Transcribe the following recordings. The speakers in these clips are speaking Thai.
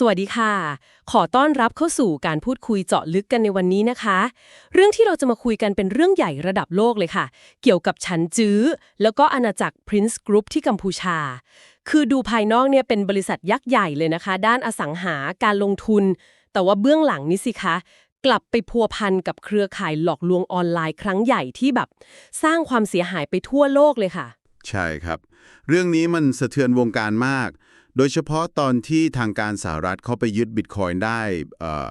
สวัสดีค่ะ ขอต้อนรับเข้าสู่การพูดคุยเจาะลึกกันในวันนี้นะคะ เรื่องที่เราจะมาคุยกันเป็นเรื่องใหญ่ระดับโลกเลยค่ะ เกี่ยวกับฉันจื้อ แล้วก็อาณาจักร Prince Group ที่กัมพูชา คือดูภายนอกเนี่ยเป็นบริษัทยักษ์ใหญ่เลยนะคะ ด้านอสังหาการลงทุน แต่ว่าเบื้องหลังนี่สิคะกลับไปพัวพันกับเครือข่ายหลอกลวงออนไลน์ครั้งใหญ่ที่แบบ สร้างความเสียหายไปทั่วโลกเลยค่ะ ใช่ครับ เรื่องนี้มันสะเทือนวงการมาก โดยเฉพาะตอนที่ทางการสหรัฐเข้าไปยึดบิตคอยน์ได้เอ่อ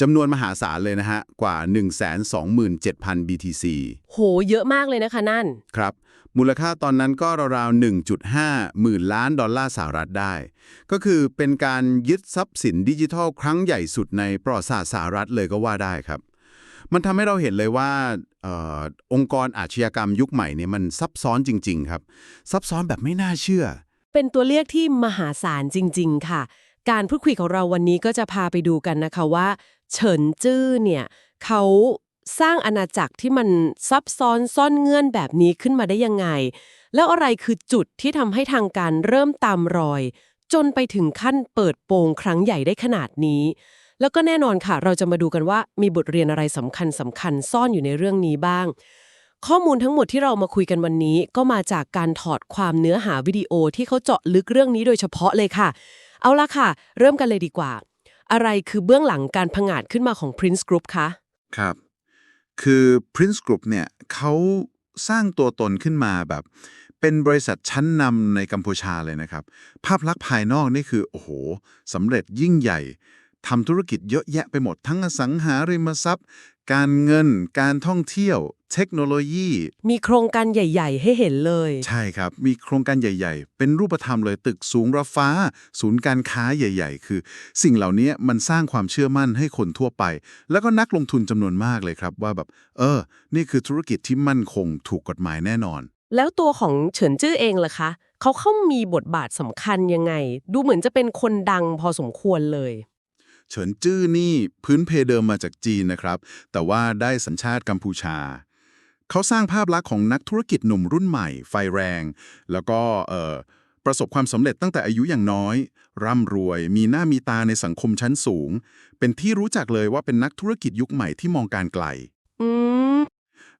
จำนวนมหาศาลเลยนะฮะ กว่า 127,000 BTC โห เยอะมากเลยนะคะนั่น ครับ มูลค่าตอนนั้นก็ราวๆ 1.5 หมื่นล้านดอลลาร์สหรัฐได้ ก็คือเป็นการยึดทรัพย์สินดิจิทัลครั้งใหญ่สุดในประวัติศาสตร์สหรัฐเลยก็ว่าได้ครับ มันทำให้เราเห็นเลยว่าเออองค์กรอาชญากรรมยุคใหม่เนี่ยมันซับซ้อนจริง ๆ ครับ ซับซ้อนแบบไม่น่าเชื่อ เป็นตัวเลขที่มหาศาลจริง ๆ ค่ะ การพูดคุยของเราวันนี้ก็จะพาไปดูกันนะคะว่า เฉินจื้อเนี่ยเขาสร้างอาณาจักรที่มันซับซ้อนซ่อนเงื่อนแบบนี้ขึ้นมาได้ยังไง แล้วอะไรคือจุดที่ทำให้ทางการเริ่มตามรอย จนไปถึงขั้นเปิดโปงครั้งใหญ่ได้ขนาดนี้ แล้วก็แน่นอนค่ะ เราจะมาดูกันว่ามีบทเรียนอะไรสำคัญสำคัญซ่อนอยู่ในเรื่องนี้บ้าง ข้อมูลทั้งหมดที่เรามาคุยกันวันนี้ ก็มาจากการถอดความเนื้อหาวิดีโอที่เขาเจาะลึกเรื่องนี้โดยเฉพาะเลยค่ะ เอาละค่ะ เริ่มกันเลยดีกว่า อะไรคือเบื้องหลังการผงาดขึ้นมาของ Prince Group คะ ครับ คือ Prince Group เนี่ยเขาสร้างตัวตนขึ้นมาแบบ เป็นบริษัทชั้นนำในกัมพูชาเลยนะครับ ภาพลักษณ์ภายนอกนี่คือ โอ้โหสำเร็จยิ่งใหญ่ทำธุรกิจเยอะแยะไปหมดทั้งอสังหาริมทรัพย์ การเงิน การท่องเที่ยว เทคโนโลยี มีโครงการใหญ่ ๆ ให้เห็นเลย ใช่ครับ มีโครงการใหญ่ ๆ เป็นรูปธรรมเลยตึกสูงระฟ้า ศูนย์การค้าใหญ่ ๆ คือ สิ่งเหล่านี้มันสร้างความเชื่อมั่นให้คนทั่วไป แล้วก็นักลงทุนจำนวนมากเลยครับ ว่าแบบ เออ นี่คือธุรกิจที่มั่นคงถูกกฎหมายแน่นอน แล้วตัวของเฉินจื้อเองล่ะคะเขาเข้ามีบทบาทสำคัญยังไง ดูเหมือนจะเป็นคนดังพอสมควรเลย เฉินจื้อนี่พื้นเพเดิมมาจากจีนนะครับ แต่ว่าได้สัญชาติกัมพูชา เขาสร้างภาพลักษณ์ของนักธุรกิจหนุ่มรุ่นใหม่ ไฟแรง แล้วก็ประสบความสำเร็จตั้งแต่อายุอย่างน้อย ร่ำรวย มีหน้ามีตาในสังคมชั้นสูง เป็นที่รู้จักเลยว่าเป็นนักธุรกิจยุคใหม่ที่มองการไกล อืม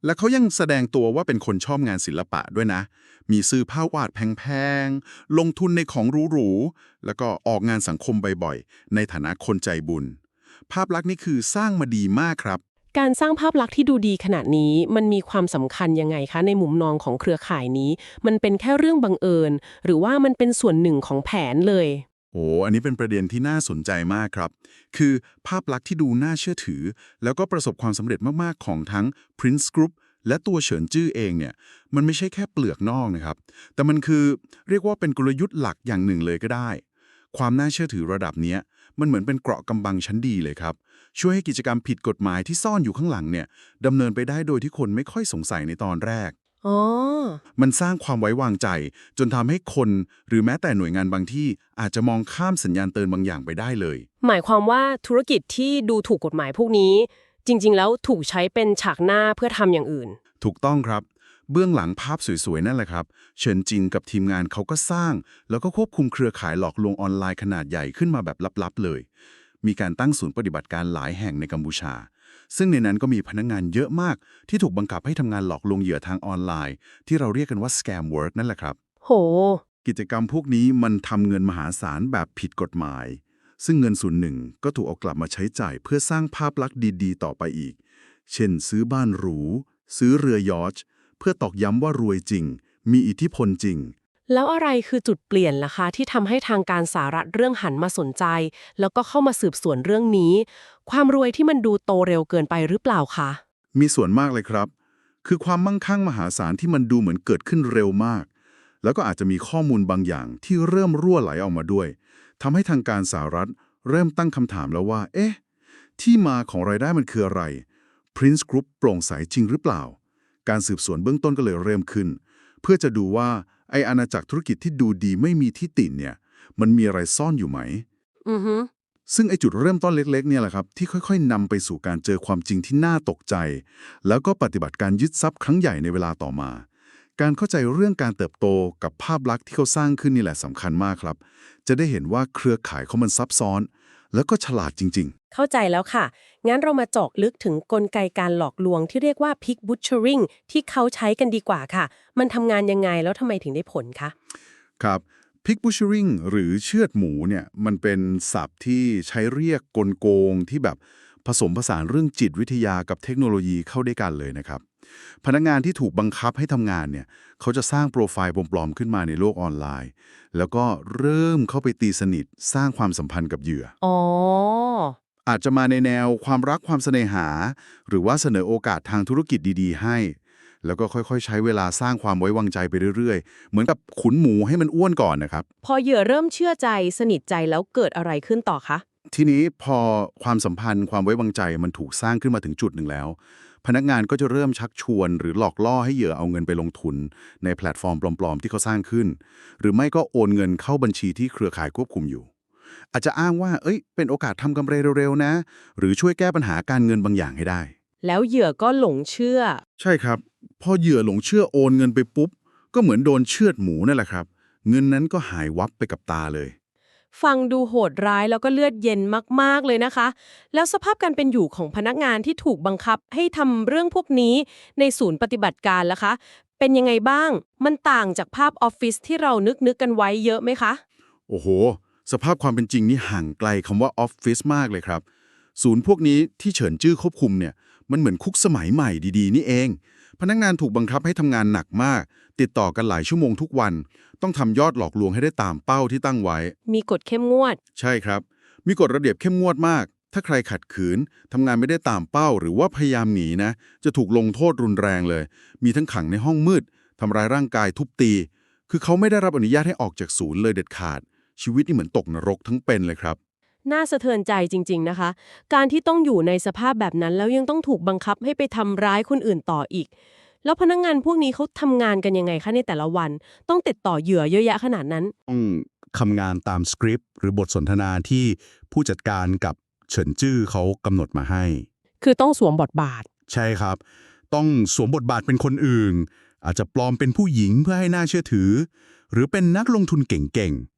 และเขายังแสดงตัวว่าเป็นคนชอบงานศิลปะด้วยนะ มีซื้อผ้าวาดแพงๆ ลงทุนในของหรูๆ แล้วก็ออกงานสังคมบ่อยๆ ในฐานะคนใจบุญ ภาพลักษณ์นี้คือสร้างมาดีมากครับ การสร้างภาพลักษณ์ที่ดูดีขนาดนี้มันมีความสำคัญยังไงคะ ในมุมมองของเครือข่ายนี้ มันเป็นแค่เรื่องบังเอิญ หรือว่ามันเป็นส่วนหนึ่งของแผนเลย โอ้อันนี้เป็นประเด็นที่น่าสนใจมากครับ คือภาพลักษณ์ที่ดูน่าเชื่อถือ แล้วก็ประสบความสำเร็จมากๆ ของทั้ง Prince Group และตัวเฉินจื้อเองเนี่ย มันไม่ใช่แค่เปลือกนอกนะครับ แต่มันคือเรียกว่าเป็นกลยุทธ์หลักอย่างหนึ่งเลยก็ได้ ความน่าเชื่อถือระดับเนี้ยมันเหมือนเป็นเกราะกำบังชั้นดีเลยครับ ช่วยให้กิจกรรมผิดกฎหมายที่ซ่อนอยู่ข้างหลังเนี่ยดำเนินไปได้โดยที่คนไม่ค่อยสงสัยในตอนแรก อ๋อ มันสร้างความไว้วางใจ จนทำให้คนหรือแม้แต่หน่วยงานบางที่อาจจะมองข้ามสัญญาณเตือนบางอย่างไปได้เลย หมายความว่าธุรกิจที่ดูถูกกฎหมายพวกนี้ จริง ๆ แล้วถูกใช้เป็นฉากหน้าเพื่อทำอย่างอื่น ถูกต้องครับ เบื้องหลังภาพสวย ๆ นั่นแหละครับ เฉินจินกับทีมงานเขาก็สร้าง แล้วก็ควบคุมเครือข่ายหลอกลวงออนไลน์ขนาดใหญ่ขึ้นมาแบบลับๆเลย มีการตั้งศูนย์ปฏิบัติการหลายแห่งในกัมพูชา ซึ่งในนั้นก็มีพนักงงานเยอะมากที่ถูกบังคับให้ทำงานหลอกลวงเหยื่อทางออนไลน์ ที่เราเรียกกันว่า scam work นั่นแหละครับ โห กิจกรรมพวกนี้มันทำเงินมหาศาลแบบผิดกฎหมาย ซึ่งเงินส่วนหนึ่งก็ถูกเอากลับมาใช้จ่ายเพื่อสร้างภาพลักษณ์ดีๆ ต่อไปอีก เช่น ซื้อบ้านหรู ซื้อเรือยอชท์เพื่อตอกย้ำว่ารวยจริง มีอิทธิพลจริงแล้วอะไรคือจุดเปลี่ยนล่ะคะ ที่ทำให้ทางการสหรัฐเรื่องหันมาสนใจ แล้วก็เข้ามาสืบสวนเรื่องนี้ ความรวยที่มันดูโตเร็วเกินไปหรือเปล่าคะ มีส่วนมากเลยครับ คือความมั่งคั่งมหาศาลที่มันดูเหมือนเกิดขึ้นเร็วมาก แล้วก็อาจจะมีข้อมูลบางอย่างที่เริ่มรั่วไหลออกมาด้วยทำให้ทางการสหรัฐเริ่มตั้งคำถามแล้วว่า เอ๊ะ ที่มาของรายได้มันคืออะไร Prince Group โปร่งใสจริงหรือเปล่า การสืบสวนเบื้องต้นก็เลยเริ่มขึ้น เพื่อจะดูว่าไออาณาจักรธุรกิจที่ดูดีไม่มีที่ติเนี่ย มันมีอะไรซ่อนอยู่ไหม อือฮึ ซึ่งไอจุดเริ่มต้นเล็กๆเนี่ยแหละครับที่ค่อยๆนำไปสู่การเจอความจริงที่น่าตกใจ แล้วก็ปฏิบัติการยึดทรัพย์ครั้งใหญ่ในเวลาต่อมา การเข้าใจเรื่องการเติบโตกับภาพลักษณ์ที่เขาสร้างขึ้นนี่แหละสำคัญมากครับ จะได้เห็นว่าเครือข่ายเขามันซับซ้อน แล้วก็ฉลาดจริงเข้าใจแล้วค่ะ งั้นเรามาเจาะลึกถึงกลไกการหลอกลวงที่เรียกว่า pig butchering ที่เขาใช้กันดีกว่าค่ะ มันทำงานยังไงแล้วทำไมถึงได้ผลคะๆครับ pig butchering หรือเชือดหมูเนี่ยมันเป็นศัพท์ที่ใช้เรียกกลโกงที่แบบผสมผสานเรื่องจิตวิทยากับเทคโนโลยีเข้าด้วยกันเลยนะครับ พนักงานที่ถูกบังคับให้ทำงานเนี่ยเขาจะสร้างโปรไฟล์ปลอมๆขึ้นมาในโลกออนไลน์ แล้วก็เริ่มเข้าไปตีสนิทสร้างความสัมพันธ์กับเหยื่อ อ๋อ อาจจะมาในแนวความรักความเสน่หา หรือว่าเสนอโอกาสทางธุรกิจดี ๆ ให้ แล้วก็ค่อยๆ ใช้เวลาสร้างความไว้วางใจไปเรื่อยๆ เหมือนกับขุนหมูให้มันอ้วนก่อนนะครับ พอเหยื่อเริ่มเชื่อใจสนิทใจแล้วเกิดอะไรขึ้นต่อคะ ทีนี้พอความสัมพันธ์ความไว้วางใจมันถูกสร้างขึ้นมาถึงจุดหนึ่งแล้ว พนักงานก็จะเริ่มชักชวน หรือหลอกล่อให้เหยื่อเอาเงินไปลงทุน ในแพลตฟอร์มปลอมๆ ที่เขาสร้างขึ้น หรือไม่ก็โอนเงินเข้าบัญชีที่เครือข่ายควบคุมอยู่ อาจจะอ้างว่า เอ้ย เป็นโอกาสทำกำไรเร็วๆนะ หรือช่วยแก้ปัญหาการเงินบางอย่างให้ได้ แล้วเหยื่อก็หลงเชื่อ ใช่ครับ พอเหยื่อหลงเชื่อโอนเงินไปปุ๊บ ก็เหมือนโดนเชือดหมูนั่นแหละครับ เงินนั้นก็หายวับไปกับตาเลย ฟังดูโหดร้ายแล้วก็เลือดเย็นมากๆเลยนะคะ แล้วสภาพการเป็นอยู่ของพนักงานที่ถูกบังคับให้ทำเรื่องพวกนี้ในศูนย์ปฏิบัติการล่ะคะ เป็นยังไงบ้าง มันต่างจากภาพออฟฟิศที่เรานึกนึกๆกันไว้เยอะไหมคะ โอ้โห สภาพความเป็นจริงนี่ห่างไกลคำว่าออฟฟิศมากเลยครับ ศูนย์พวกนี้ที่เฉินจื้อควบคุมเนี่ย มันเหมือนคุกสมัยใหม่ดีๆ นี่เองพ นักงานถูกบังคับให้ทำงานหนักมาก ติดต่อกันหลายชั่วโมงทุกวัน ต้องทำยอดหลอกลวงให้ได้ตามเป้าที่ตั้งไว้ มีกฎเข้มงวด ใช่ครับ มีกฎระเบียบเข้มงวดมาก ถ้าใครขัดขืนทำงานไม่ได้ตามเป้า หรือว่าพยายามหนีนะ จะถูกลงโทษรุนแรงเลย มีทั้งขังในห้องมืดทำร้ายร่างกายทุบตี คือเขาไม่ได้รับอนุญาตให้ออกจากศูนย์เลยเด็ดขาด ชีวิตนี่เหมือนตกนรกทั้งเป็นเลยครับ น่าสะเทือนใจจริง ๆ นะคะ การที่ต้องอยู่ในสภาพแบบนั้นแล้วยังต้องถูกบังคับให้ไปทำร้ายคนอื่นต่ออีก แล้วพนักงานพวกนี้เขาทำงานกันยังไงคะในแต่ละวัน ต้องติดต่อเหยื่อเยอะแยะขนาดนั้นต้องทำงานตามสคริปต์หรือบทสนทนาที่ผู้จัดการกับเฉินจื้อเขากำหนดมาให้ คือต้องสวมบทบาท ใช่ครับ ต้องสวมบทบาทเป็นคนอื่น อาจจะปลอมเป็นผู้หญิงเพื่อให้น่าเชื่อถือ หรือเป็นนักลงทุนเก่งๆ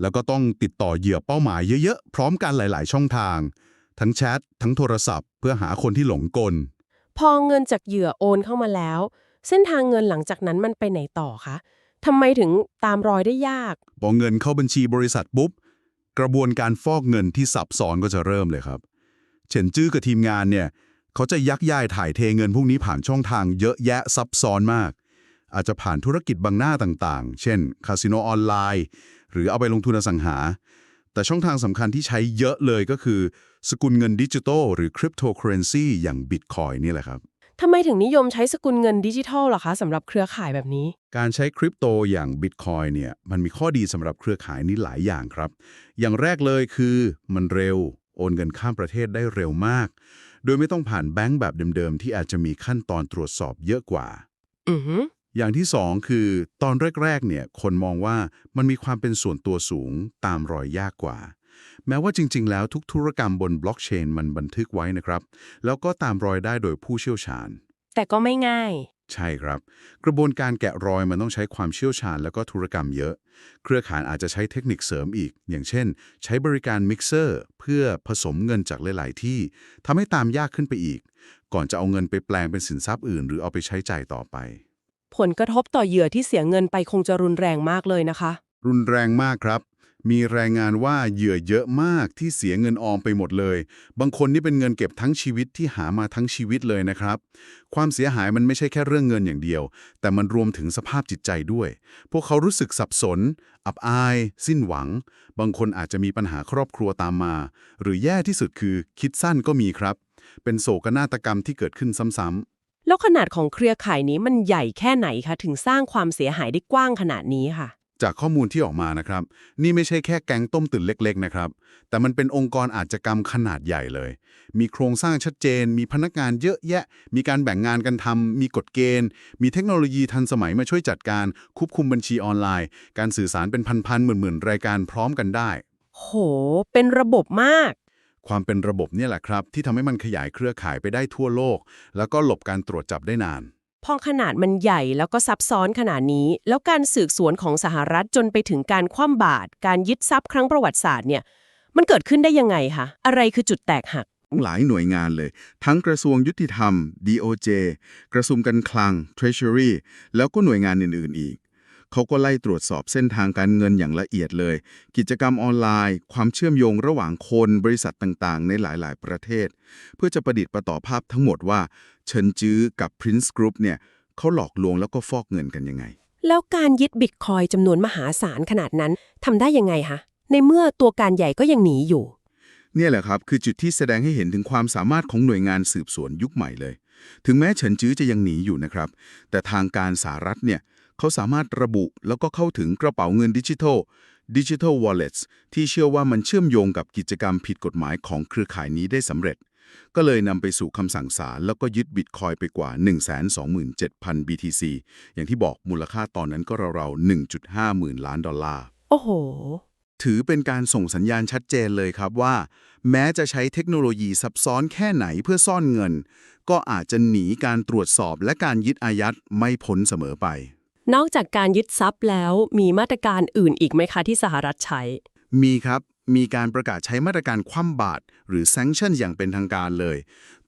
แล้วก็ต้องติดต่อเหยื่อเป้าหมายเยอะๆ พร้อมกันหลาย ๆ ช่องทาง ทั้งแชททั้งโทรศัพท์ เพื่อหาคนที่หลงกล พอเงินจากเหยื่อโอนเข้ามาแล้ว เส้นทางเงินหลังจากนั้นมันไปไหนต่อคะทำไมถึงตามรอยได้ยาก พอเงินเข้าบัญชีบริษัทปุ๊บ กระบวนการฟอกเงินที่ซับซ้อนก็จะเริ่มเลยครับเฉินจื้อกับทีมงานเนี่ยเขาจะยักย้ายถ่ายเทเงินพวกนี้ผ่านช่องทางเยอะแยะซับซ้อนมาก อาจจะผ่านธุรกิจบางหน้าต่างๆ เช่นคาสิโนออนไลน์ หรือเอาไปลงทุนอสังหา แต่ช่องทางสำคัญที่ใช้เยอะเลยก็คือ สกุลเงินดิจิทัลหรือคริปโตเคอเรนซีอย่างบิตคอยนี่แหละครับทำไมถึงนิยมใช้สกุลเงินดิจิทัลล่ะคะสำหรับเครือข่ายแบบนี้ การใช้คริปโตอย่าง Bitcoin เนี่ยมันมีข้อดีสำหรับเครือข่ายนี้หลายอย่างครับ อย่างแรกเลยคือมันเร็ว โอนเงินข้ามประเทศได้เร็วมาก โดยไม่ต้องผ่านแบงก์แบบเดิมๆ ที่อาจจะมีขั้นตอนตรวจสอบเยอะกว่า อือหื ออย่างที่สองคือตอนแรกๆเนี่ยคนมองว่ามันมีความเป็นส่วนตัวสูงตามรอยยากกว่า แม้ว่าจริง ๆ แล้วทุกธุรกรรมบนบล็อกเชนมันบันทึกไว้นะครับ แล้วก็ตามรอยได้โดยผู้เชี่ยวชาญ แต่ก็ไม่ง่าย ใช่ครับ กระบวนการแกะรอยมันต้องใช้ความเชี่ยวชาญแล้วก็ธุรกรรมเยอะ เครือข่ายอาจจะใช้เทคนิคเสริมอีก อย่างเช่น ใช้บริการมิกเซอร์เพื่อผสมเงินจากหลายๆที่ทำให้ตามยากขึ้นไปอีก ก่อนจะเอาเงินไปแปลงเป็นสินทรัพย์อื่น หรือเอาไปใช้จ่ายต่อไป ผลกระทบต่อเหยื่อที่เสียเงินไปคงจะรุนแรงมากเลยนะคะ รุนแรงมากครับ มีรายงานว่าเหยื่อเยอะมากที่เสียเงินออมไปหมดเลย บางคนนี่เป็นเงินเก็บทั้งชีวิตที่หามาทั้งชีวิตเลยนะครับ ความเสียหายมันไม่ใช่แค่เรื่องเงินอย่างเดียว แต่มันรวมถึงสภาพจิตใจด้วย พวกเขารู้สึกสับสน อับอาย สิ้นหวัง บางคนอาจจะมีปัญหาครอบครัวตามมา หรือแย่ที่สุดคือคิดสั้นก็มีครับ เป็นโศกนาฏกรรมที่เกิดขึ้นซ้ำๆ แล้วขนาดของเครือข่ายนี้มันใหญ่แค่ไหนคะถึงสร้างความเสียหายได้กว้างขนาดนี้ค่ะ จากข้อมูลที่ออกมานะครับ นี่ไม่ใช่แค่แก๊งต้มตื่นเล็กๆนะครับ แต่มันเป็นองค์กรอาชญากรรมขนาดใหญ่เลย มีโครงสร้างชัดเจน มีพนักงานเยอะแยะ มีการแบ่งงานกันทำมีกฎเกณฑ์ มีเทคโนโลยีทันสมัยมาช่วยจัดการควบคุมบัญชีออนไลน์ การสื่อสารเป็นพันๆหมื่นๆรายการพร้อมกันได้ โห เป็นระบบมาก ความเป็นระบบเนี่ยแหละครับ ที่ทำให้มันขยายเครือข่ายไปได้ทั่วโลก แล้วก็หลบการตรวจจับได้นาน พอขนาดมันใหญ่แล้วก็ซับซ้อนขนาดนี้ แล้วการสืบสวนของสหรัฐจนไปถึงการคว่ำบาตรการยึดทรัพย์ครั้งประวัติศาสตร์เนี่ยมันเกิดขึ้นได้ยังไงคะอะไรคือจุดแตกหักหลายหน่วยงานเลย ทั้งกระทรวงยุติธรรม DOJ กระทรวงการคลัง Treasury แล้วก็หน่วยงานอื่น ๆ อีก เขาก็ไล่ตรวจสอบเส้นทางการเงินอย่างละเอียดเลย กิจกรรมออนไลน์ ความเชื่อมโยงระหว่างคนบริษัทต่างๆ ในหลายๆ ประเทศ เพื่อจะประดิษฐ์ประต่อภาพทั้งหมดว่าเฉินจื้อกับ Prince Group เนี่ยเขาหลอกลวงแล้วก็ฟอกเงินกันยังไง แล้วการยึดบิตคอยน์จำนวนมหาศาลขนาดนั้นทำได้ยังไงคะในเมื่อตัวการใหญ่ก็ยังหนีอยู่ เนี่ยแหละครับ คือจุดที่แสดงให้เห็นถึงความสามารถของหน่วยงานสืบสวนยุคใหม่เลย ถึงแม้เฉินจื้อจะยังหนีอยู่นะครับ แต่ทางการสหรัฐเนี่ย เขาสามารถระบุแล้วก็เข้าถึงกระเป๋าเงินดิจิทัลดิจิทัลวอลเล็ตที่เชื่อว่ามันเชื่อมโยงกับกิจกรรมผิดกฎหมายของเครือข่ายนี้ได้สำเร็จ ก็เลยนำไปสู่คำสั่งศาลแล้วก็ยึดบิตคอยน์ไปกว่า 127,000 BTC อย่างที่บอกมูลค่าตอนนั้นก็ราวๆ1.5 หมื่นล้านดอลลาร์ โอ้โห ถือเป็นการส่งสัญญาณชัดเจนเลยครับว่า แม้จะใช้เทคโนโลยีซับซ้อนแค่ไหนเพื่อซ่อนเงิน ก็อาจจะหนีการตรวจสอบและการยึดอายัดไม่พ้นเสมอไป นอกจากการยึดทรัพย์แล้วมีมาตรการอื่นอีกไหมคะที่สหรัฐใช้ มีครับมีการประกาศใช้มาตรการคว่ำบาตรหรือ sanction อย่างเป็นทางการเลย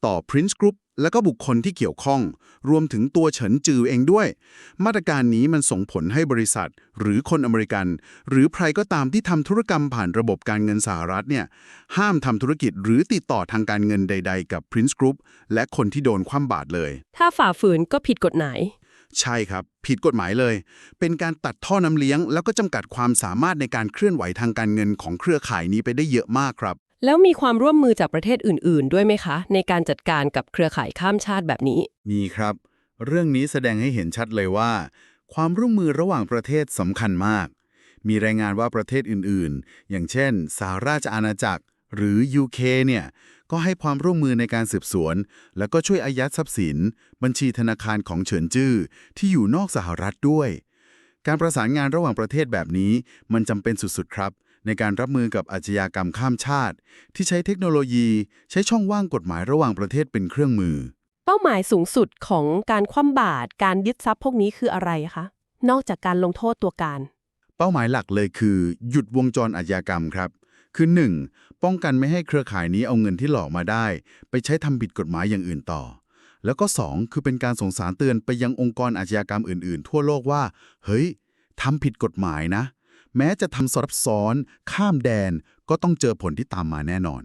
ต่อ Prince Group และก็บุคคลที่เกี่ยวข้อง รวมถึงตัวเฉินจือเองด้วย มาตรการนี้มันส่งผลให้บริษัท หรือคนอเมริกัน หรือใครก็ตามที่ทำธุรกรรมผ่านระบบการเงินสหรัฐเนี่ยห้ามทำธุรกิจหรือติดต่อทางการเงินใด ๆ กับ Prince Group และคนที่โดนคว่ำบาตรเลย ถ้าฝ่าฝืนก็ผิดกฎหมาย ใช่ครับ ผิดกฎหมายเลย เป็นการตัดท่อน้ำเลี้ยง แล้วก็จำกัดความสามารถในการเคลื่อนไหวทางการเงินของเครือข่ายนี้ไปได้เยอะมากครับ แล้วมีความร่วมมือจากประเทศอื่น ๆ ด้วยไหมคะ ในการจัดการกับเครือข่ายข้ามชาติแบบนี้ มีครับ เรื่องนี้แสดงให้เห็นชัดเลยว่า ความร่วมมือระหว่างประเทศสำคัญมาก มีรายงานว่าประเทศอื่น ๆ อย่างเช่น สหราชอาณาจักร หรือ UK เนี่ย ก็ให้ความร่วมมือในการสืบสวน แล้วก็ช่วยอายัดทรัพย์สิน บัญชีธนาคารของเฉินจื้อที่อยู่นอกสหรัฐด้วย การประสานงานระหว่างประเทศแบบนี้มันจำเป็นสุดๆครับ ในการรับมือกับอาชญากรรมข้ามชาติ ที่ใช้เทคโนโลยี ใช้ช่องว่างกฎหมายระหว่างประเทศเป็นเครื่องมือ เป้าหมายสูงสุดของการคว่ำบาตรการยึดทรัพย์พวกนี้คืออะไรคะนอกจากการลงโทษตัวการ เป้าหมายหลักเลยคือ หยุดวงจรอาชญากรรมครับ คือ 1. ป้องกันไม่ให้เครือข่ายนี้เอาเงินที่หลอกมาได้ ไปใช้ทำผิดกฎหมายอย่างอื่นต่อ แล้วก็ 2. คือเป็นการส่งสารเตือนไปยังองค์กรอาชญากรรมอื่นๆ ทั่วโลกว่า เฮ้ยทำผิดกฎหมายนะ แม้จะทำซับซ้อน ข้ามแดน ก็ต้องเจอผลที่ตามมาแน่นอน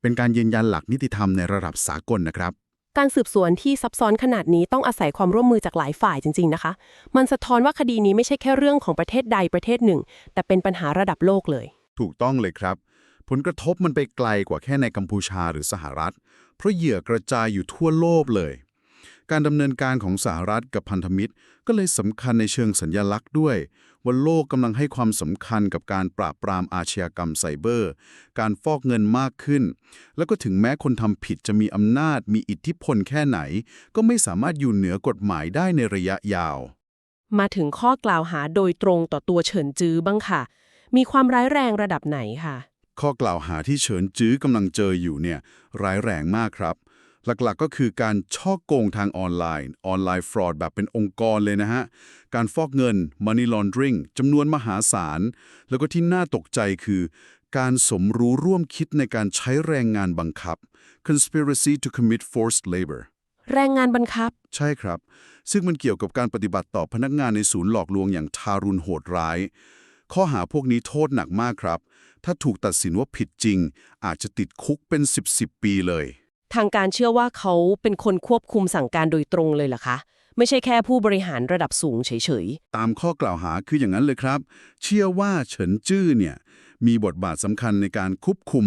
เป็นการยืนยันหลักนิติธรรมในระดับสากลนะครับการสืบสวนที่ซับซ้อนขนาดนี้ต้องอาศัยความร่วมมือจากหลายฝ่ายจริง ๆ นะคะ มันสะท้อนว่าคดีนี้ไม่ใช่แค่เรื่องของประเทศใดประเทศหนึ่ง แต่เป็นปัญหาระดับโลกเลย ถูกต้องเลยครับ ผลกระทบมันไปไกลกว่าแค่ในกัมพูชาหรือสหรัฐ เพราะเหยื่อกระจายอยู่ทั่วโลกเลย การดำเนินการของสหรัฐกับพันธมิตร ก็เลยสำคัญในเชิงสัญญลักษณ์ด้วยว่าโลกกำลังให้ความสำคัญกับการปราบปรามอาชญากรรมไซเบอร์ การฟอกเงินมากขึ้น แล้วก็ถึงแม้คนทำผิดจะมีอำนาจ มีอิทธิพลแค่ไหน ก็ไม่สามารถอยู่เหนือกฎหมายได้ในระยะยาว มาถึงข้อกล่าวหาโดยตรงต่อตัวเฉินจื้อบ้างค่ะ มีความร้ายแรงระดับไหนค่ะ ข้อกล่าวหาที่เฉินจื้อกำลังเจออยู่เนี่ยร้ายแรงมากครับ หลักๆก็คือการช่อโกงทางออนไลน์ ออนไลน์ฟรอดแบบเป็นองค์กรเลยนะฮะ การฟอกเงิน money laundering จำนวนมหาศาล แล้วก็ที่น่าตกใจคือ การสมรู้ร่วมคิดในการใช้แรงงานบังคับ conspiracy to commit forced labor แรงงานบังคับ ใช่ครับ ซึ่งมันเกี่ยวกับการปฏิบัติต่อพนักงานในศูนย์หลอกลวงอย่างทารุณโหดร้าย ข้อหาพวกนี้โทษหนักมากครับ ถ้าถูกตัดสินว่าผิดจริง อาจจะติดคุกเป็น 10 10ปีเลย ทางการเชื่อว่าเขาเป็นคนควบคุมสั่งการโดยตรงเลยเหรอคะ ไม่ใช่แค่ผู้บริหารระดับสูงเฉยตามข้อกล่าวหาคืออย่างนั้นเลยครับ เชื่อว่าเฉินจื้อเนี่ย มีบทบาทสำคัญในการควบคุม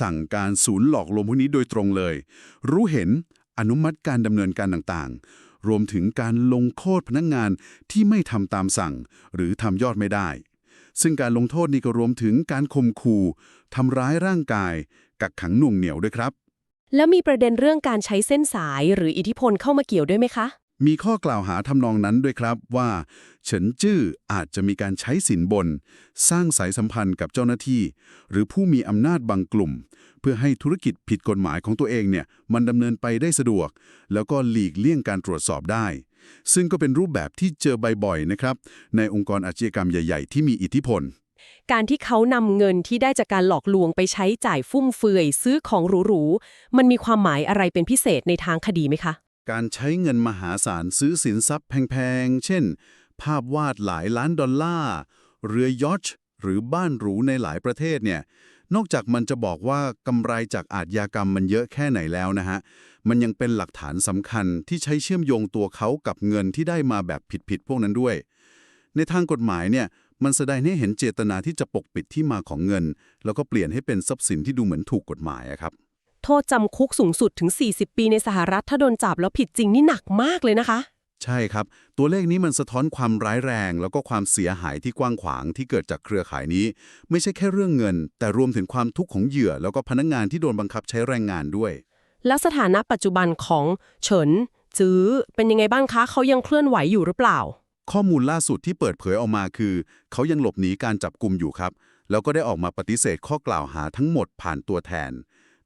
สั่งการศูนย์หลอกลวงพวกนี้โดยตรงเลย รู้เห็นอนุมัติการดำเนินการต่างๆ รวมถึงการลงโทษพนักงานที่ไม่ทำตามสั่ง หรือทำยอดไม่ได้ ซึ่งการลงโทษนี้ก็รวมถึงการข่มขู่ทำร้ายร่างกาย กักขังหน่วงเหนียวด้วยครับๆแล้วมีประเด็นเรื่องการใช้เส้นสายหรืออิทธิพลเข้ามาเกี่ยวด้วยไหมคะ มีข้อกล่าวหาทำนองนั้นด้วยครับว่า เฉินจื้ออาจจะมีการใช้สินบน สร้างสายสัมพันธ์กับเจ้าหน้าที่ หรือผู้มีอำนาจบางกลุ่ม เพื่อให้ธุรกิจผิดกฎหมายของตัวเองเนี่ยมันดำเนินไปได้สะดวก แล้วก็หลีกเลี่ยงการตรวจสอบได้ ซึ่งก็เป็นรูปแบบที่เจอบ่อยๆนะครับ ในองค์กรอาชญากรรมใหญ่ ๆ ที่มีอิทธิพล การที่เขานำเงินที่ได้จากการหลอกลวงไปใช้จ่ายฟุ่มเฟือยซื้อของหรูๆ มันมีความหมายอะไรเป็นพิเศษในทางคดีไหมคะ การใช้เงินมหาศาลซื้อสินทรัพย์แพงๆ เช่น ภาพวาดหลายล้านดอลลาร์ เรือยอชท์หรือบ้านหรูในหลายประเทศเนี่ย นอกจากมันจะบอกว่ากำไรจากอาชญากรรมมันเยอะแค่ไหนแล้วนะฮะ มันยังเป็นหลักฐานสำคัญที่ใช้เชื่อมโยงตัวเขากับเงินที่ได้มาแบบผิดๆพวกนั้นด้วย ในทางกฎหมายเนี่ยมันแสดงให้เห็นเจตนาที่จะปกปิดที่มาของเงิน แล้วก็เปลี่ยนให้เป็นทรัพย์สินที่ดูเหมือนถูกกฎหมายครับ โทษจำคุกสูงสุดถึง 40 ปีในสหรัฐถ้าโดนจับแล้วผิดจริงนี่หนักมากเลยนะคะ ใช่ครับ ตัวเลขนี้มันสะท้อนความร้ายแรง แล้วก็ความเสียหายที่กว้างขวางที่เกิดจากเครือข่ายนี้ ไม่ใช่แค่เรื่องเงิน แต่รวมถึงความทุกข์ของเหยื่อ แล้วก็พนักงานที่โดนบังคับใช้แรงงานด้วย แล้วสถานะปัจจุบันของเฉินจื้อเป็นยังไงบ้างคะเขายังเคลื่อนไหวอยู่หรือเปล่า ข้อมูลล่าสุดที่เปิดเผยออกมาคือ เขายังหลบหนีการจับกลุ่มอยู่ครับ แล้วก็ได้ออกมาปฏิเสธข้อกล่าวหาทั้งหมดผ่านตัวแทน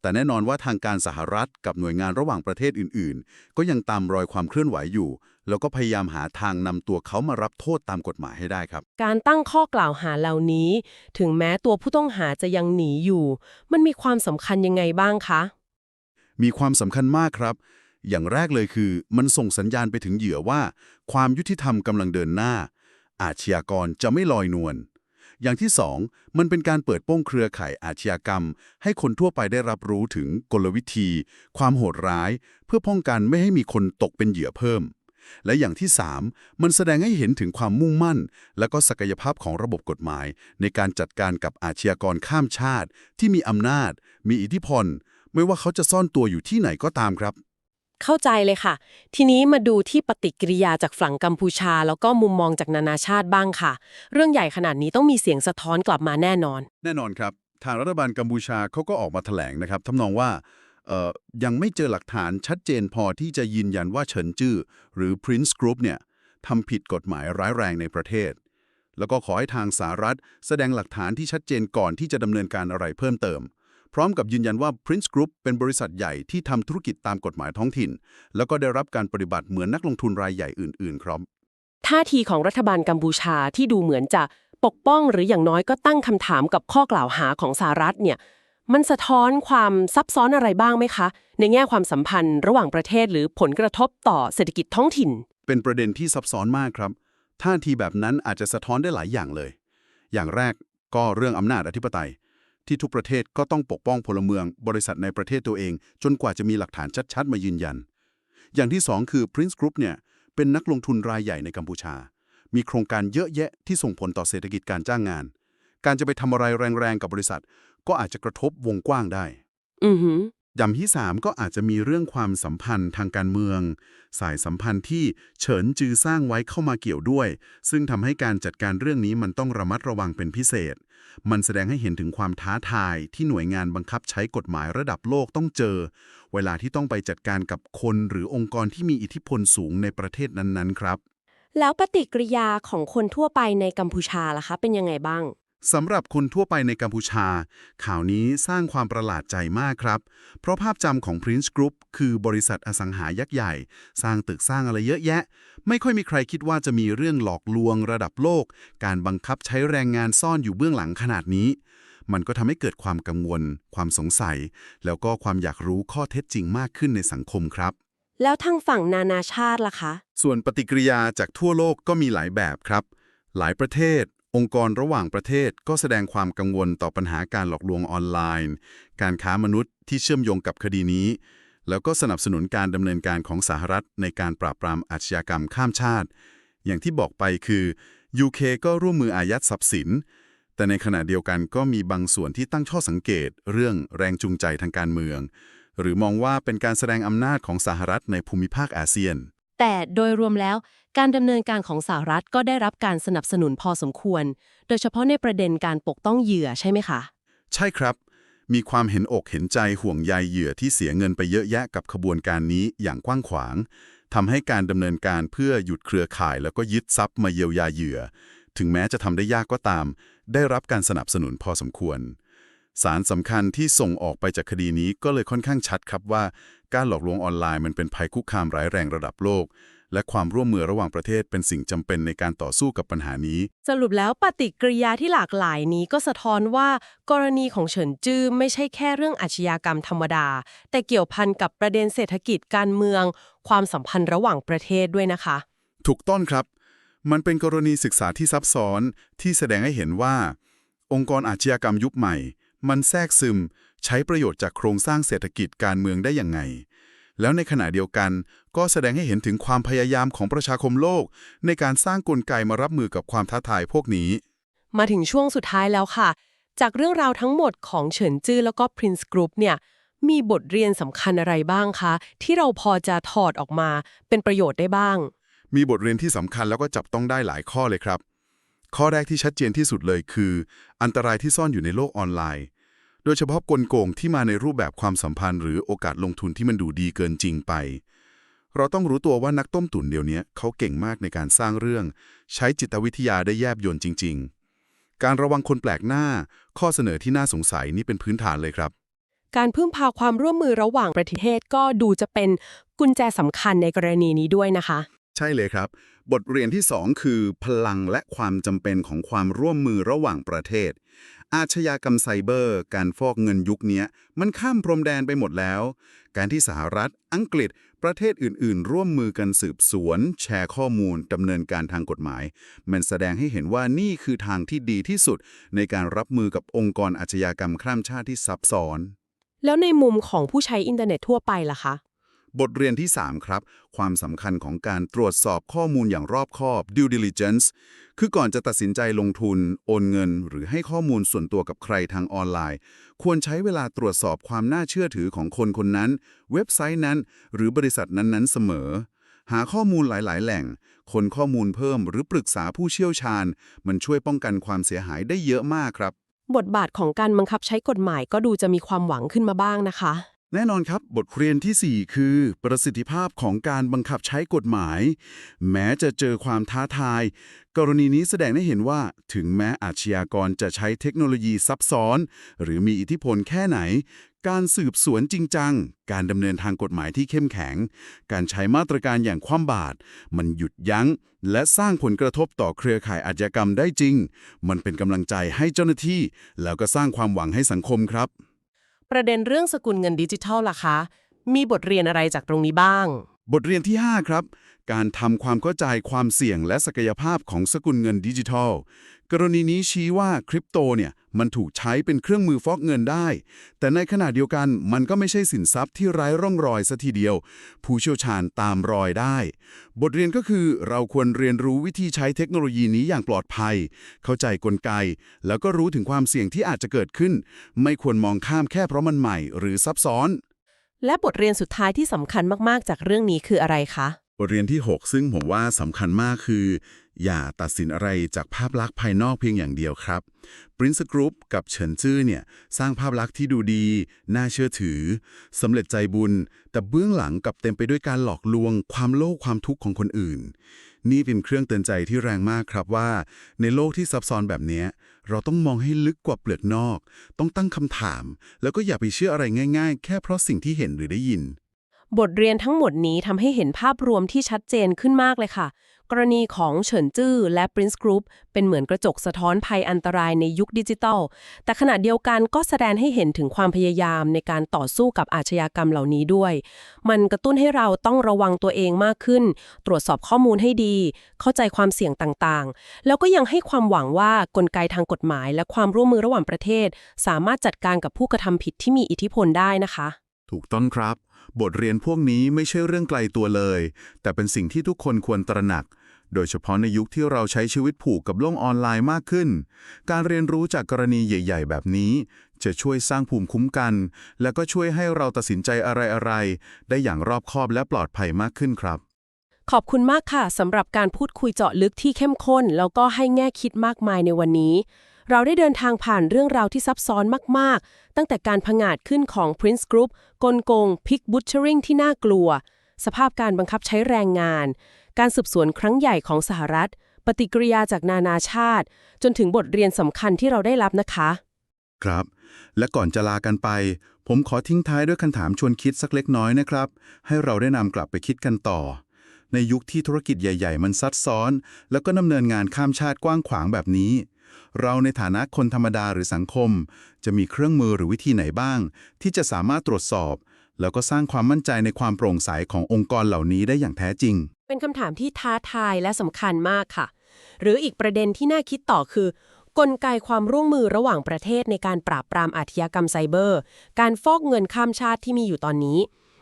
แต่แน่นอนว่าทางการสหรัฐกับหน่วยงานระหว่างประเทศอื่น ๆ ก็ยังตามรอยความเคลื่อนไหวอยู่ แล้วก็พยายามหาทางนำตัวเขามารับโทษตามกฎหมายให้ได้ครับ การตั้งข้อกล่าวหาเหล่านี้ ถึงแม้ตัวผู้ต้องหาจะยังหนีอยู่ มันมีความสำคัญยังไงบ้างคะ มีความสำคัญมากครับ อย่างแรกเลยคือ มันส่งสัญญาณไปถึงเหยื่อว่า ความยุติธรรมกำลังเดินหน้า อาชญากรจะไม่ลอยนวล อย่างที่สองมันเป็นการเปิดโป้งเครือข่ายอาชญากรรม ให้คนทั่วไปได้รับรู้ถึงกลวิธี ความโหดร้าย เพื่อป้องกันไม่ให้มีคนตกเป็นเหยื่อเพิ่ม และอย่างที่สามมันแสดงให้เห็นถึงความมุ่งมั่น และก็ศักยภาพของระบบกฎหมาย ในการจัดการกับอาชญากรข้ามชาติ ที่มีอำนาจ มีอิทธิพล ไม่ว่าเขาจะซ่อนตัวอยู่ที่ไหนก็ตามครับ เข้าใจเลยค่ะ ทีนี้มาดูที่ปฏิกิริยาจากฝั่งกัมพูชา แล้วก็มุมมองจากนานาชาติบ้างค่ะ เรื่องใหญ่ขนาดนี้ต้องมีเสียงสะท้อนกลับมาแน่นอน แน่นอนครับ ทางรัฐบาลกัมพูชาเขาก็ออกมาแถลงนะครับทำนองว่าเอ่อยังไม่เจอหลักฐานชัดเจนพอที่จะยืนยันว่าเฉินจื้อหรือ Prince Group เนี่ยทำผิดกฎหมายร้ายแรงในประเทศ แล้วก็ขอให้ทางสหรัฐแสดงหลักฐานที่ชัดเจนก่อนที่จะดำเนินการอะไรเพิ่มเติม พร้อมกับยืนยันว่า Prince Group เป็นบริษัทใหญ่ที่ทำธุรกิจตามกฎหมายท้องถิ่น แล้วก็ได้รับการปฏิบัติเหมือนนักลงทุนรายใหญ่อื่น ๆ ครับ ท่าทีของรัฐบาลกัมพูชาที่ดูเหมือนจะปกป้องหรืออย่างน้อยก็ตั้งคำถามกับข้อกล่าวหาของสหรัฐเนี่ยมันสะท้อนความซับซ้อนอะไรบ้างไหมคะ ในแง่ความสัมพันธ์ระหว่างประเทศหรือผลกระทบต่อเศรษฐกิจท้องถิ่น เป็นประเด็นที่ซับซ้อนมากครับ ท่าทีแบบนั้นอาจจะสะท้อนได้หลายอย่างเลย อย่างแรกก็เรื่องอำนาจอธิปไตย ที่ทุกประเทศก็ต้องปกป้องพลเมือง บริษัทในประเทศตัวเอง จนกว่าจะมีหลักฐานชัดๆ มายืนยัน อย่างที่สองคือ Prince Group เนี่ยเป็นนักลงทุนรายใหญ่ในกัมพูชา มีโครงการเยอะแยะที่ส่งผลต่อเศรษฐกิจการจ้างงาน การจะไปทำอะไรแรงๆกับบริษัท ก็อาจจะกระทบวงกว้างได้ อือหือ ย่างที่ 3 ก็อาจจะมีเรื่องความสัมพันธ์ทางการเมือง สายสัมพันธ์ที่เฉินจือสร้างไว้เข้ามาเกี่ยวด้วย ซึ่งทำให้การจัดการเรื่องนี้มันต้องระมัดระวังเป็นพิเศษ มันแสดงให้เห็นถึงความท้าทายที่หน่วยงานบังคับใช้กฎหมายระดับโลกต้องเจอ เวลาที่ต้องไปจัดการกับคนหรือองค์กรที่มีอิทธิพลสูงในประเทศนั้นๆ ครับ แล้วปฏิกิริยาของคนทั่วไปในกัมพูชาล่ะคะ เป็นยังไงบ้าง สำหรับคนทั่วไปในกัมพูชา ข่าวนี้สร้างความประหลาดใจมากครับ เพราะภาพจำของ Prince Group คือบริษัทอสังหายักษ์ใหญ่ สร้างตึกสร้างอะไรเยอะแยะ ไม่ค่อยมีใครคิดว่าจะมีเรื่องหลอกลวงระดับโลก การบังคับใช้แรงงานซ่อนอยู่เบื้องหลังขนาดนี้ มันก็ทำให้เกิดความกังวล ความสงสัย แล้วก็ความอยากรู้ข้อเท็จจริงมากขึ้นในสังคมครับ แล้วทางฝั่งนานาชาติล่ะคะ ส่วนปฏิกิริยาจากทั่วโลกก็มีหลายแบบครับ หลายประเทศ องค์กรระหว่างประเทศก็แสดงความกังวลต่อปัญหาการหลอกลวงออนไลน์ การค้ามนุษย์ที่เชื่อมโยงกับคดีนี้ แล้วก็สนับสนุนการดำเนินการของสหรัฐในการปราบปรามอาชญากรรมข้ามชาติ อย่างที่บอกไปคือ UK ก็ร่วมมืออายัดทรัพย์สิน แต่ในขณะเดียวกันก็มีบางส่วนที่ตั้งข้อสังเกต เรื่องแรงจูงใจทางการเมือง หรือมองว่าเป็นการแสดงอำนาจของสหรัฐในภูมิภาคอาเซียน แต่โดยรวมแล้วการดำเนินการของสหรัฐก็ได้รับการสนับสนุนพอสมควร โดยเฉพาะในประเด็นการปกป้องเหยื่อใช่ไหมคะ ใช่ครับ มีความเห็นอกเห็นใจห่วงใยเหยื่อที่เสียเงินไปเยอะแยะกับขบวนการนี้อย่างกว้างขวางทำให้การดำเนินการเพื่อหยุดเครือข่าย แล้วก็ยึดทรัพย์มาเยียวยาเหยื่อ ถึงแม้จะทำได้ยากก็ตาม ได้รับการสนับสนุนพอสมควรสารสำคัญที่ส่งออกไปจากคดีนี้ก็เลยค่อนข้างชัดครับว่า การหลอกลวงออนไลน์มันเป็นภัยคุกคามร้ายแรงระดับโลก และความร่วมมือระหว่างประเทศเป็นสิ่งจำเป็นในการต่อสู้กับปัญหานี้ สรุปแล้วปฏิกิริยาที่หลากหลายนี้ก็สะท้อนว่า กรณีของเฉินจื้อไม่ใช่แค่เรื่องอาชญากรรมธรรมดา แต่เกี่ยวพันกับประเด็นเศรษฐกิจการเมือง ความสัมพันธ์ระหว่างประเทศด้วยนะคะ ถูกต้องครับ มันเป็นกรณีศึกษาที่ซับซ้อนที่แสดงให้เห็นว่า องค์กรอาชญากรรมยุคใหม่ มันแทรกซึม ใช้ประโยชน์จากโครงสร้างเศรษฐกิจการเมืองได้อย่างไง แล้วในขณะเดียวกันก็แสดงให้เห็นถึงความพยายามของประชาคมโลก ในการสร้างกลไกมารับมือกับความท้าทายพวกนี้ มาถึงช่วงสุดท้ายแล้วค่ะ จากเรื่องราวทั้งหมดของเฉินจื้อแล้วก็ Prince Group เนี่ยมีบทเรียนสำคัญอะไรบ้างคะ ที่เราพอจะถอดออกมาเป็นประโยชน์ได้บ้าง มีบทเรียนที่สำคัญแล้วก็จับต้องได้หลายข้อเลยครับ ข้อแรกที่ชัดเจนที่สุดเลยคือ อันตรายที่ซ่อนอยู่ในโลกออนไลน์ โดยเฉพาะกลโกงที่มาในรูปแบบความสัมพันธ์ หรือโอกาสลงทุนที่มันดูดีเกินจริงไป เราต้องรู้ตัวว่านักต้มตุ๋นเดี๋ยวนี้เขาเก่งมากในการสร้างเรื่อง ใช้จิตวิทยาได้แยบยลจริง ๆ การระวังคนแปลกหน้า ข้อเสนอที่น่าสงสัยนี่เป็นพื้นฐานเลยครับ การพึ่งพาความร่วมมือระหว่างประเทศก็ดูจะเป็นกุญแจสำคัญในกรณีนี้ด้วยนะคะ ใช่เลยครับ บทเรียนที่ 2 คือ พลังและความจำเป็นของความร่วมมือระหว่างประเทศ อาชญากรรมไซเบอร์ การฟอกเงินยุคนี้มันข้ามพรมแดนไปหมดแล้ว การที่สหรัฐ อังกฤษ ประเทศอื่น ๆ ร่วมมือกันสืบสวน แชร์ข้อมูลดำเนินการทางกฎหมาย มันแสดงให้เห็นว่านี่คือทางที่ดีที่สุด ในการรับมือกับองค์กรอาชญากรรมข้ามชาติที่ซับซ้อน แล้วในมุมของผู้ใช้อินเทอร์เน็ตทั่วไปล่ะคะ บทเรียนที่ 3 ครับ ความสำคัญของการตรวจสอบข้อมูลอย่างรอบคอบ due diligence คือก่อนจะตัดสินใจลงทุน โอนเงิน หรือให้ข้อมูลส่วนตัวกับใครทางออนไลน์ ควรใช้เวลาตรวจสอบความน่าเชื่อถือของคนคนนั้น เว็บไซต์นั้น หรือบริษัทนั้นๆ เสมอ หาข้อมูลหลาย ๆ แหล่ง คนข้อมูลเพิ่ม หรือปรึกษาผู้เชี่ยวชาญ มันช่วยป้องกันความเสียหายได้เยอะมากครับ บทบาทของการบังคับใช้กฎหมายก็ดูจะมีความหวังขึ้นมาบ้างนะคะ แน่นอนครับ บทเรียนทีสี่ 4 คือ ประสิทธิภาพของการบังคับใช้กฎหมาย แม้จะเจอความท้าทาย กรณีนี้แสดงให้เห็นว่า ถึงแม้อาชญากรจะใช้เทคโนโลยีซับซ้อน หรือมีอิทธิพลแค่ไหน การสืบสวนจริงจัง การดำเนินทางกฎหมายที่เข้มแข็ง การใช้มาตรการอย่างคว่ำบาตรมันหยุดยั้ง และสร้างผลกระทบต่อเครือข่ายอาชญากรรมได้จริง มันเป็นกำลังใจให้เจ้าหน้าที่ แล้วก็สร้างความหวังให้สังคมครับ ประเด็นเรื่องสกุลเงินดิจิทัลล่ะคะ มีบทเรียนอะไรจากตรงนี้บ้าง บทเรียนที่ 5 ครับ การทำความเข้าใจความเสี่ยงและศักยภาพของสกุลเงินดิจิทัล กรณีนี้ชี้ว่าคริปโตเนี่ยมันถูกใช้เป็นเครื่องมือฟอกเงินได้ แต่ในขณะเดียวกันมันก็ไม่ใช่สินทรัพย์ที่ไร้ร่องรอยซะทีเดียว ผู้เชี่ยวชาญตามรอยได้ บทเรียนก็คือเราควรเรียนรู้วิธีใช้เทคโนโลยีนี้อย่างปลอดภัย เข้าใจกลไก แล้วก็รู้ถึงความเสี่ยงที่อาจจะเกิดขึ้น ไม่ควรมองข้ามแค่เพราะมันใหม่ หรือซับซ้อน และบทเรียนสุดท้ายที่สำคัญมากๆ จากเรื่องนี้คืออะไรคะ บทเรียนที่ 6 ซึ่งผมว่าสำคัญมากคือ อย่าตัดสินอะไรจากภาพลักษณ์ภายนอกเพียงอย่างเดียวครับ Prince Group กับเฉินจื้อเนี่ย สร้างภาพลักษณ์ที่ดูดี น่าเชื่อถือสำเร็จใจบุญ แต่เบื้องหลังกับเต็มไปด้วยการหลอกลวง ความโลภความทุกข์ของคนอื่น นี่เป็นเครื่องเตือนใจที่แรงมากครับว่า ในโลกที่ซับซ้อนแบบนี้ เราต้องมองให้ลึกกว่าเปลือกนอก ต้องตั้งคำถาม แล้วก็อย่าไปเชื่ออะไรง่าย ๆ แค่เพราะสิ่งที่เห็นหรือได้ยิน บทเรียนทั้งหมดนี้ทำให้เห็นภาพรวมที่ชัดเจนขึ้นมากเลยค่ะ กรณีของเฉินจื้อและ Prince Group เป็นเหมือนกระจกสะท้อนภัยอันตรายในยุคดิจิทัล แต่ขณะเดียวกันก็แสดงให้เห็นถึงความพยายามในการต่อสู้กับอาชญากรรมเหล่านี้ด้วย มันกระตุ้นให้เราต้องระวังตัวเองมากขึ้น ตรวจสอบข้อมูลให้ดี เข้าใจความเสี่ยงต่างๆ แล้วก็ยังให้ความหวังว่ากลไกทางกฎหมาย และความร่วมมือระหว่างประเทศ สามารถจัดการกับผู้กระทำผิดที่มีอิทธิพลได้นะคะ ถูกต้องครับ บทเรียนพวกนี้ไม่ใช่เรื่องไกลตัวเลย แต่เป็นสิ่งที่ทุกคนควรตระหนัก โดยเฉพาะในยุคที่เราใช้ชีวิตผูกกับโลกออนไลน์มากขึ้น การเรียนรู้จากกรณีใหญ่ ๆ แบบนี้ จะช่วยสร้างภูมิคุ้มกัน และก็ช่วยให้เราตัดสินใจอะไรๆได้อย่างรอบคอบและปลอดภัยมากขึ้นครับ ขอบคุณมากค่ะสำหรับการพูดคุยเจาะลึกที่เข้มข้น แล้วก็ให้แง่คิดมากมายในวันนี้ เราได้เดินทางผ่านเรื่องราวที่ซับซ้อนมาก ๆ ตั้งแต่การผงาดขึ้นของ Prince Group กลโกง Pig Butchering ที่น่ากลัว สภาพการบังคับใช้แรงงาน การสืบสวนครั้งใหญ่ของสหรัฐ ปฏิกิริยาจากนานาชาติ จนถึงบทเรียนสำคัญที่เราได้รับนะคะ ครับ และก่อนจะลากันไป ผมขอทิ้งท้ายด้วยคำถามชวนคิดสักเล็กน้อยนะครับ ให้เราได้นำกลับไปคิดกันต่อ ในยุคที่ธุรกิจใหญ่ ๆ มันซับซ้อน แล้วก็ดำเนินงานข้ามชาติกว้างขวางแบบนี้ เราในฐานะคนธรรมดาหรือสังคม จะมีเครื่องมือหรือวิธีไหนบ้าง ที่จะสามารถตรวจสอบ แล้วก็สร้างความมั่นใจในความโปร่งใสขององค์กรเหล่านี้ได้อย่างแท้จริง เป็นคำถามที่ท้าทายและสำคัญมากค่ะ หรืออีกประเด็นที่น่าคิดต่อคือ กลไกความร่วมมือระหว่างประเทศในการปราบปรามอาชญากรรมไซเบอร์ การฟอกเงินข้ามชาติที่มีอยู่ตอนนี้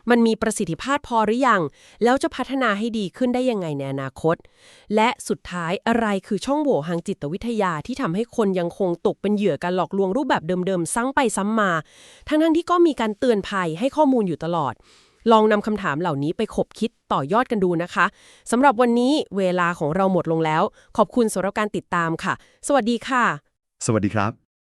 มันมีประสิทธิภาพพอหรือยัง แล้วจะพัฒนาให้ดีขึ้นได้ยังไงในอนาคต และสุดท้ายอะไรคือช่องโหว่ทางจิตวิทยาที่ทำให้คนยังคงตกเป็นเหยื่อการหลอกลวงรูปแบบเดิมๆซ้ำไปซ้ำมา ทั้งๆที่ก็มีการเตือนภัยให้ข้อมูลอยู่ตลอด ลองนำคำถามเหล่านี้ไปขบคิดต่อยอดกันดูนะคะสำหรับวันนี้เวลาของเราหมดลงแล้ว ขอบคุณสำหรับการติดตามค่ะ สวัสดีค่ะ สวัสดีครับ